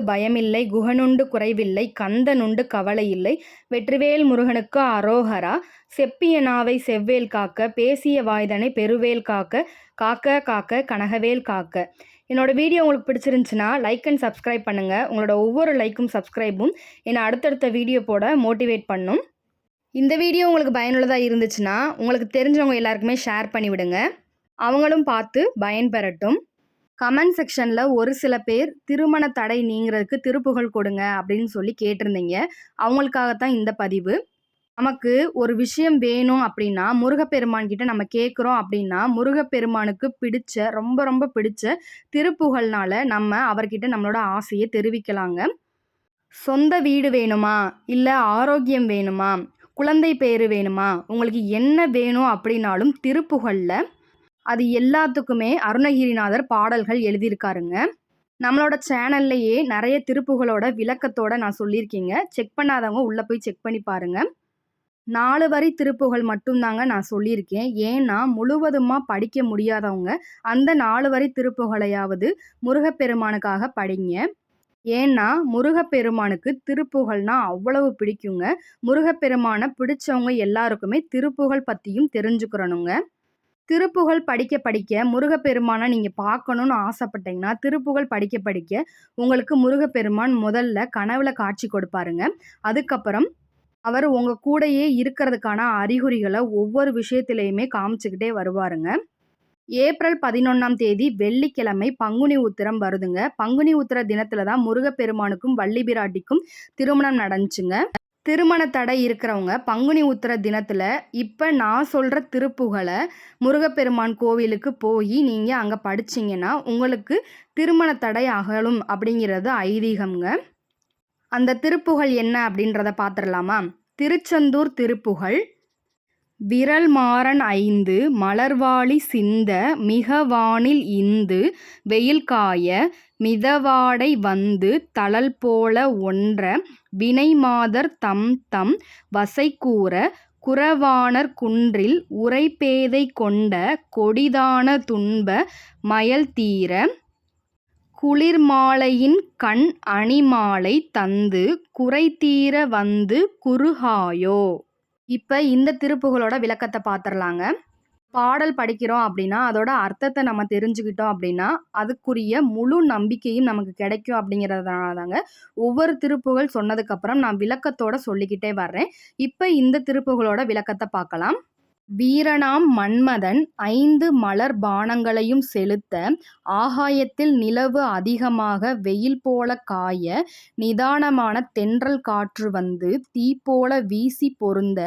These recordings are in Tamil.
மயிலுண்டு பயமில்லை குகனுண்டு குறைவில்லை கந்தனுண்டு கவலை இல்லை வெற்றிவேல் முருகனுக்கு அரோகரா. செப்பிய நாவை செவ்வேல் காக்க பேசிய வாய்தனை பெருவேல் காக்க காக்க காக்க கனகவேல் காக்க. என்னோட வீடியோ உங்களுக்கு பிடிச்சிருந்துச்சுன்னா லைக் அண்ட் சப்ஸ்கிரைப் பண்ணுங்கள் உங்களோட ஒவ்வொரு லைக்கும் சப்ஸ்கிரைபும் என்னை அடுத்தடுத்த வீடியோ போட மோட்டிவேட் பண்ணும். இந்த வீடியோ உங்களுக்கு பயனுள்ளதாக இருந்துச்சுன்னா உங்களுக்கு தெரிஞ்சவங்க எல்லாருக்குமே ஷேர் பண்ணிவிடுங்க. அவங்களும் பார்த்து பயன்பெறட்டும். கமெண்ட் செக்ஷனில் ஒரு சில பேர் திருமண தடை நீங்கிறதுக்கு திருப்புகழ் கொடுங்க அப்படின்னு சொல்லி கேட்டிருந்தீங்க. அவங்களுக்காகத்தான் இந்த பதிவு. நமக்கு ஒரு விஷயம் வேணும் அப்படின்னா முருகப்பெருமான் கிட்ட நம்ம கேட்குறோம் அப்படின்னா முருகப்பெருமானுக்கு பிடிச்ச ரொம்ப ரொம்ப பிடிச்ச திருப்புகழ்னால நம்ம அவர்கிட்ட நம்மளோட ஆசையை தெரிவிக்கலாங்க. சொந்த வீடு வேணுமா? இல்லை ஆரோக்கியம் வேணுமா? குழந்தை பேர் வேணுமா? உங்களுக்கு என்ன வேணும் அப்படின்னாலும் திருப்புகழில் அது எல்லாத்துக்குமே அருணகிரிநாதர் பாடல்கள் எழுதியிருக்காருங்க. நம்மளோட சேனல்லையே நிறைய திருப்புகளோட விளக்கத்தோட நான் சொல்லியிருக்கீங்க. செக் பண்ணாதவங்க உள்ளே போய் செக் பண்ணி பாருங்க. நாலு வரி திருப்புகள் மட்டும்தாங்க நான் சொல்லியிருக்கேன். ஏன்னா முழுவதுமாக படிக்க முடியாதவங்க அந்த நாலு வரி திருப்புகளையாவது முருகப்பெருமானுக்காக படிங்க. ஏன்னா முருகப்பெருமானுக்கு திருப்புகள்னா அவ்வளவு பிடிக்குங்க. முருகப்பெருமானை பிடிச்சவங்க எல்லாருக்குமே திருப்புகழ் பற்றியும் தெரிஞ்சுக்கிறணுங்க. திருப்புகழ் படிக்க படிக்க முருகப்பெருமானை நீங்கள் பார்க்கணுன்னு ஆசைப்பட்டீங்கன்னா திருப்புகழ் படிக்க படிக்க உங்களுக்கு முருகப்பெருமான் முதல்ல கனவுல காட்சி கொடுப்பாருங்க. அதுக்கப்புறம் அவர் உங்கள் கூடையே இருக்கிறதுக்கான அறிகுறிகளை ஒவ்வொரு விஷயத்திலையுமே காமிச்சுக்கிட்டே வருவாருங்க. ஏப்ரல் பதினொன்றாம் தேதி வெள்ளிக்கிழமை பங்குனி உத்திரம் வருதுங்க. பங்குனி உத்திர தினத்தில் தான் முருகப்பெருமானுக்கும் வள்ளி பிராட்டிக்கும் திருமணம் நடந்துச்சுங்க. திருமண தடை இருக்கிறவங்க பங்குனி உத்திர தினத்தில் இப்போ நான் சொல்கிற திருப்புகளை முருகப்பெருமான் கோவிலுக்கு போய் நீங்கள் அங்கே படிச்சிங்கன்னா உங்களுக்கு திருமண தடை அகலும் அப்படிங்கிறது ஐதீகம்ங்க. அந்த திருப்புகள் என்ன அப்படின்றத பார்த்துடலாமா திருச்செந்தூர் திருப்புகள் விரல் மாறன் ஐந்து மலர்வாளி சிந்த மிகவானில் இந்து வெயில் காய மிதவாடை வந்து தளல் போல ஒன்ற வினைமாதர் தம் தம் வசைக்கூற குறவாணர் குன்றில் உரைப்பேதை கொண்ட கொடிதான துன்ப மயல் தீர குளிர்மாலையின் கண் அணிமாலை தந்து குறைதீர வந்து குறுகாயோ. இப்போ இந்த திருப்புகளோட விளக்கத்தை பார்த்துடலாங்க பாடல் படிக்கிறோம் அப்படின்னா அதோட அர்த்தத்தை நம்ம தெரிஞ்சுக்கிட்டோம் அப்படின்னா அதுக்குரிய முழு நம்பிக்கையும் நமக்கு கிடைக்கும் அப்படிங்கிறதுனால தாங்க ஒவ்வொரு திருப்புகள் சொன்னதுக்கப்புறம் நான் விளக்கத்தோட சொல்லிக்கிட்டே வர்றேன். இப்போ இந்த திருப்புகளோட விளக்கத்தை பார்க்கலாம். வீரனாம் மன்மதன் ஐந்து மலர் பானங்களையும் செலுத்த ஆகாயத்தில் நிலவு அதிகமாக வெயில் போல காய நிதானமான தென்றல் காற்று வந்து தீப்போல வீசி பொருந்த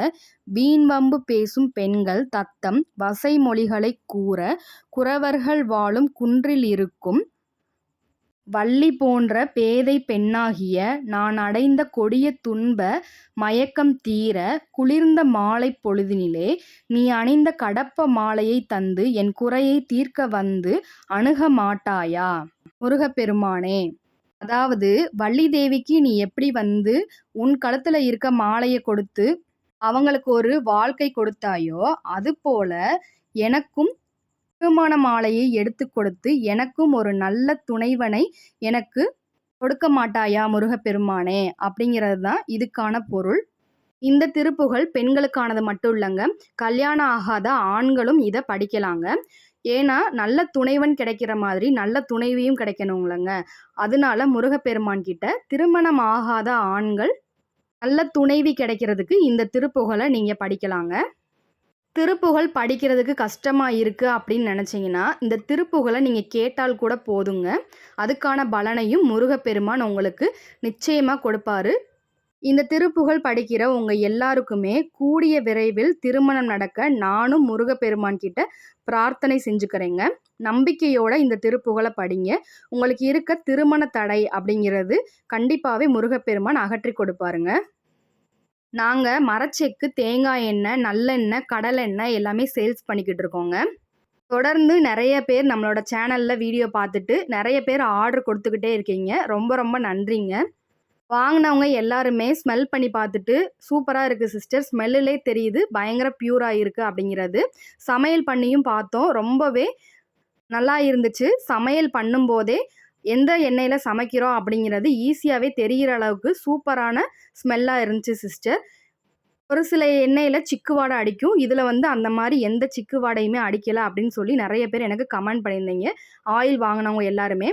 வீண்வம்பு பேசும் பெண்கள் தத்தம் வசை மொழிகளைக் கூற குறவர்கள் வாழும் குன்றில் இருக்கும் வள்ளி போன்ற பேதை பெண்ணாகிய நான் அடைந்த கொடிய துன்ப மயக்கம் தீர குளிர்ந்த மாலை பொழுதினிலே நீ அணிந்த கடப்ப மாலையை தந்து என் குறையை தீர்க்க வந்து அணுக மாட்டாயா? முருகப்பெருமானே அதாவது வள்ளி தேவிக்கு நீ எப்படி வந்து உன் கழுத்துல இருக்க மாலையை கொடுத்து அவங்களுக்கு ஒரு வாழ்க்கை கொடுத்தாயோ அதுபோல எனக்கும் கட்டுமான மாலையை எடுத்து கொடுத்து எனக்கும் ஒரு நல்ல துணைவனை எனக்கு கொடுக்க மாட்டாயா முருகப்பெருமானே? அப்படிங்கிறது தான் இதுக்கான பொருள். இந்த திருப்புகள் பெண்களுக்கானது மட்டும் இல்லைங்க. கல்யாணம் ஆகாத ஆண்களும் இதை படிக்கலாங்க. ஏன்னா நல்ல துணைவன் கிடைக்கிற மாதிரி நல்ல துணைவியும் கிடைக்கணுங்களங்க அதனால முருகப்பெருமான் கிட்ட திருமணம் ஆகாத ஆண்கள் நல்ல துணைவி கிடைக்கிறதுக்கு இந்த திருப்புகளை நீங்கள் படிக்கலாங்க. திருப்புகழ் படிக்கிறதுக்கு கஷ்டமாக இருக்குது அப்படின்னு நினச்சிங்கன்னா இந்த திருப்புகழை நீங்கள் கேட்டால் கூட போதுங்க. அதுக்கான பலனையும் முருகப்பெருமான் உங்களுக்கு நிச்சயமாக கொடுப்பாரு. இந்த திருப்புகழ் படிக்கிற உங்கள் எல்லாருக்குமே கூடிய விரைவில் திருமணம் நடக்க நானும் முருகப்பெருமான் கிட்ட பிரார்த்தனை செஞ்சுக்கிறேங்க. நம்பிக்கையோட இந்த திருப்புகழை படிங்க. உங்களுக்கு இருக்க திருமண தடை அப்படிங்கிறது கண்டிப்பாகவே முருகப்பெருமான் அகற்றி கொடுப்பாருங்க. நாங்கள் மரச்செக்கு தேங்காய் எண்ணெய் நல்லெண்ணெய் கடலெண்ணெய் எல்லாமே சேல்ஸ் பண்ணிக்கிட்டு இருக்கோங்க. தொடர்ந்து நிறைய பேர் நம்மளோட சேனலில் வீடியோ பார்த்துட்டு நிறைய பேர் ஆர்டர் கொடுத்துக்கிட்டே இருக்கீங்க. ரொம்ப ரொம்ப நன்றிங்க. வாங்கினவங்க எல்லாருமே ஸ்மெல் பண்ணி பார்த்துட்டு சூப்பராக இருக்குது சிஸ்டர் ஸ்மெல்லிலே தெரியுது. பயங்கர பியூராக இருக்குது அப்படிங்கிறது. சமையல் பண்ணியும் பார்த்தோம். ரொம்பவே நல்லா இருந்துச்சு. சமையல் பண்ணும்போதே எந்த எண்ணெயில் சமைக்கிறோம் அப்படிங்கிறது ஈஸியாகவே தெரிகிற அளவுக்கு சூப்பரான ஸ்மெல்லாக இருந்துச்சு சிஸ்டர் ஒரு சில எண்ணெயில் சிக்கு வாடை அடிக்கும். இதில் வந்து அந்த மாதிரி எந்த சிக்கு வாடையுமே அடிக்கலை அப்படின்னு சொல்லி நிறைய பேர் எனக்கு கமெண்ட் பண்ணியிருந்தீங்க. ஆயில் வாங்கினவங்க எல்லாருமே.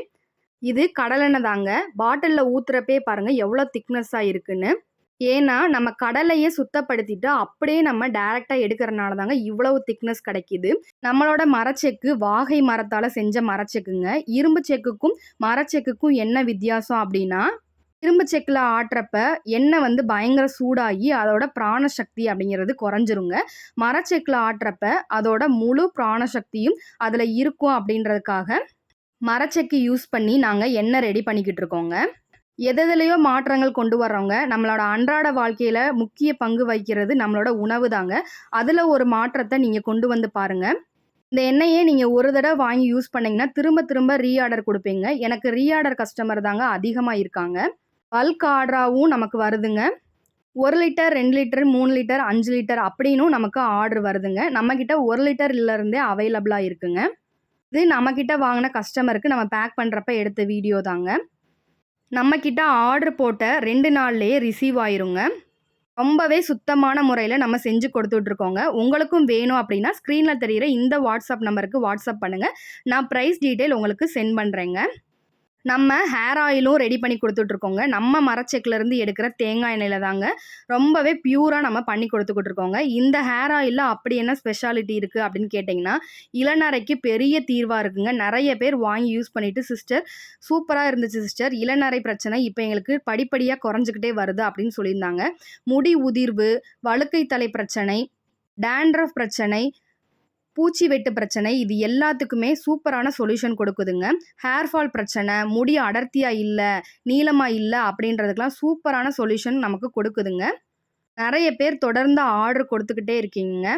இது கடலெண்ணெய் தாங்க. பாட்டிலில் ஊற்றுறப்பே பாருங்கள் எவ்வளோ திக்னஸ்ஸாக இருக்குன்னு. ஏன்னா நம்ம கடலையே சுத்தப்படுத்திட்டு அப்படியே நம்ம டைரெக்டாக எடுக்கிறனால தாங்க இவ்வளவு திக்னஸ் கிடைக்கிது. நம்மளோட மரச்செக்கு வாகை மரத்தால் செஞ்ச மரச்செக்குங்க. இரும்பு செக்குக்கும் மரச்செக்குக்கும் என்ன வித்தியாசம் அப்படின்னா இரும்பு செக்கில் ஆட்டுறப்ப எண்ணெய் வந்து பயங்கர சூடாகி அதோட பிராணசக்தி அப்படிங்கிறது குறைஞ்சிருங்க. மரச்செக்கில் ஆட்டுறப்ப அதோட முழு பிராணசக்தியும் அதில் இருக்கும் அப்படின்றதுக்காக மரச்செக்கு யூஸ் பண்ணி நாங்கள் எண்ணெய் ரெடி பண்ணிக்கிட்டு இருக்கோங்க. எதுலையோ மாற்றங்கள் கொண்டு வர்றவங்க நம்மளோட அன்றாட வாழ்க்கையில் முக்கிய பங்கு வகிக்கிறது நம்மளோட உணவு தாங்க. அதில் ஒரு மாற்றத்தை நீங்கள் கொண்டு வந்து பாருங்கள் இந்த எண்ணெயே நீங்கள் ஒரு தடவை வாங்கி யூஸ் பண்ணிங்கன்னா திரும்ப திரும்ப ரீஆர்டர் கொடுப்பீங்க. எனக்கு ரீஆர்டர் கஸ்டமர் தாங்க அதிகமாக இருக்காங்க. பல்க் ஆர்டராகவும் நமக்கு வருதுங்க. ஒரு லிட்டர் ரெண்டு லிட்டர் மூணு லிட்டர் அஞ்சு லிட்டர் அப்படின்னும் நமக்கு ஆர்டர் வருதுங்க. நம்மக்கிட்ட ஒரு லிட்டர்லேருந்தே அவைலபிளாக இருக்குங்க. இது நம்மக்கிட்ட வாங்கின கஸ்டமருக்கு நம்ம பேக் பண்ணுறப்ப எடுத்த வீடியோ தாங்க. நம்மக்கிட்ட ஆர்டர் போட்ட ரெண்டு நாள்லேயே ரிசீவ் ஆயிருங்க. ரொம்பவே சுத்தமான முறையில் நம்ம செஞ்சு கொடுத்துட்ருக்கோங்க. உங்களுக்கும் வேணும் அப்படின்னா ஸ்க்ரீனில் தெரிகிற இந்த வாட்ஸ்அப் நம்பருக்கு வாட்ஸ்அப் பண்ணுங்கள் நான் ப்ரைஸ் டீட்டெயில் உங்களுக்கு சென்ட் பண்ணுறேங்க நம்ம ஹேர் ஆயிலும் ரெடி பண்ணி கொடுத்துட்ருக்கோங்க. நம்ம மரச்செக்கிலேருந்து எடுக்கிற தேங்காய் எண்ணெயில் தாங்க ரொம்பவே பியூராக நம்ம பண்ணி கொடுத்துக்கிட்டு இருக்கோங்க இந்த ஹேர் ஆயிலில் அப்படி என்ன ஸ்பெஷாலிட்டி இருக்குது அப்படின்னு கேட்டிங்கன்னா இளநரைக்கு பெரிய தீர்வாக இருக்குங்க. நிறைய பேர் வாங்கி யூஸ் பண்ணிவிட்டு சிஸ்டர் சூப்பராக இருந்துச்சு சிஸ்டர் இளநரை பிரச்சனை இப்போ எங்களுக்கு படிப்படியாக குறைஞ்சிக்கிட்டே வருது அப்படின்னு சொல்லியிருந்தாங்க. முடி உதிர்வு வழுக்கை தலை பிரச்சனை டேண்ட்ரஃப் பிரச்சனை பூச்சி வெட்டு பிரச்சனை இது எல்லாத்துக்குமே சூப்பரான சொல்யூஷன் கொடுக்குதுங்க. ஹேர் ஃபால் பிரச்சனை முடி அடர்த்தியாக இல்லை நீளமாக இல்லை அப்படின்றதுக்கெலாம் சூப்பரான சொல்யூஷன் நமக்கு கொடுக்குதுங்க. நிறைய பேர் தொடர்ந்து ஆர்டர் கொடுத்துக்கிட்டே இருக்கீங்க.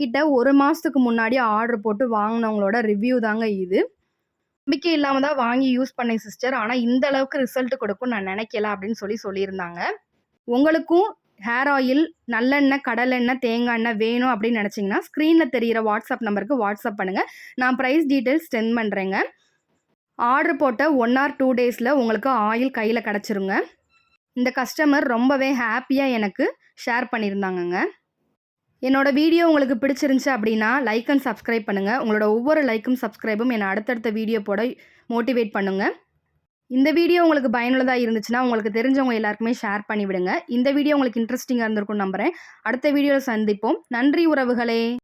கிட்ட ஒரு மாதத்துக்கு முன்னாடி ஆர்டர் போட்டு வாங்கினவங்களோட ரிவ்யூ தாங்க இது. நம்பிக்கை இல்லாமல் தான் வாங்கி யூஸ் பண்ணேன் சிஸ்டர் ஆனால் இந்த அளவுக்கு ரிசல்ட் கொடுக்கும் நான் நினைக்கல அப்படின்னு சொல்லி சொல்லியிருந்தாங்க. உங்களுக்கும் ஹேர் ஆயில் நல்லெண்ணெய் கடலெண்ணெய் தேங்காய் எண்ணெய் வேணும் அப்படின்னு நினச்சிங்கன்னா ஸ்க்ரீனில் தெரிகிற வாட்ஸ்அப் நம்பருக்கு வாட்ஸ்அப் பண்ணுங்கள் நான் ப்ரைஸ் டீட்டெயில்ஸ் சென்ட் பண்ணுறேங்க ஆர்டர் போட்ட ஒன் ஆர் டூ டேஸில் உங்களுக்கு ஆயில் கையில் கிடச்சிருங்க. இந்த கஸ்டமர் ரொம்பவே ஹாப்பியாக எனக்கு ஷேர் பண்ணியிருந்தாங்கங்க. என்னோட வீடியோ உங்களுக்கு பிடிச்சிருந்துச்சு அப்படின்னா லைக் அண்ட் சப்ஸ்கிரைப் பண்ணுங்கள் உங்களோட ஒவ்வொரு லைக்கும் சப்ஸ்கிரைபும் என்னை அடுத்தடுத்த வீடியோ போட மோட்டிவேட் பண்ணுங்கள் இந்த வீடியோ உங்களுக்கு பயனுள்ளதாக இருந்துச்சுன்னா உங்களுக்கு தெரிஞ்சவங்க எல்லாருக்குமே ஷேர் பண்ணிவிடுங்க. இந்த வீடியோ உங்களுக்கு இன்ட்ரெஸ்டிங்காக இருந்திருக்கும் நம்புகிறேன் அடுத்த வீடியோவில் சந்திப்போம். நன்றி உறவுகளே.